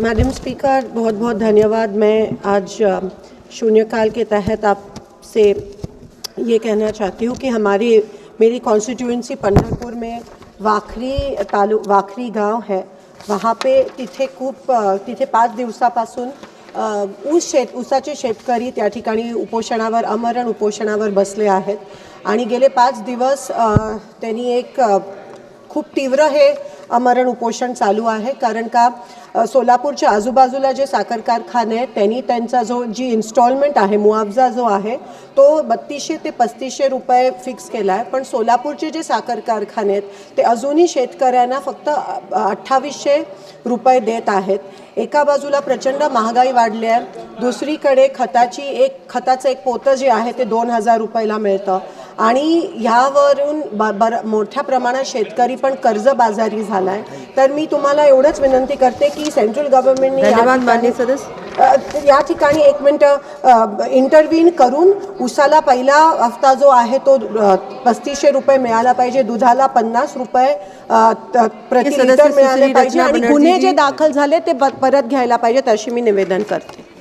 Madam speaker बहुत बहुत धन्यवाद। मैं आज शून्यकाल के तहत आपसे ये कहना चाहती हूँ कि हमारी मेरी कॉन्स्टिट्यूंसी पंढरपूर में वाखरी तालु वाखरी गाव है। वहाँ पे तिथे खूप तिथे पाच दिवसापासून ऊस शेत ऊसाचे शेतकरी त्या ठिकाणी उपोषणावर अमरण उपोषणावर बसले आहेत. आणि गेले पाच दिवस त्यांनी एक खूप तीव्र हे अमरण उपोषण चालू आहे. कारण का सोलापूरच्या आजूबाजूला जे साखर कारखाने आहेत त्यांनी त्यांचा जो जी इन्स्टॉलमेंट आहे मुआवजा जो आहे तो बत्तीसशे ते पस्तीसशे रुपये फिक्स केला आहे पण सोलापूरचे जे साखर कारखाने आहेत ते अजूनही शेतकऱ्यांना फक्त अठ्ठावीसशे रुपये देत आहेत. एका बाजूला प्रचंड महागाई वाढली आहे. दुसरीकडे खताची एक खताचं एक पोतं जे आहे ते दोन हजार रुपयाला मिळतं. आणि ह्यावरून ब बर मोठ्या प्रमाणात शेतकरी पण कर्जबाजारी झाला आहे तर मी तुम्हाला एवढंच विनंती करते की सेंट्रल गव्हर्नमेंटने या ठिकाणी- माननीय सदस्य. अ, या ठिकाणी एक मिनटं इंटरव्हीन करून उसाला पहिला हफ्ता जो आहे तो पस्तीसशे रुपये मिळाला पाहिजे. दुधाला पन्नास रुपये प्रति लिटर मिळाले पाहिजे आणि गुन्हे जी- दाखल झाले ते परत घ्यायला पाहिजेत अशी मी निवेदन करते.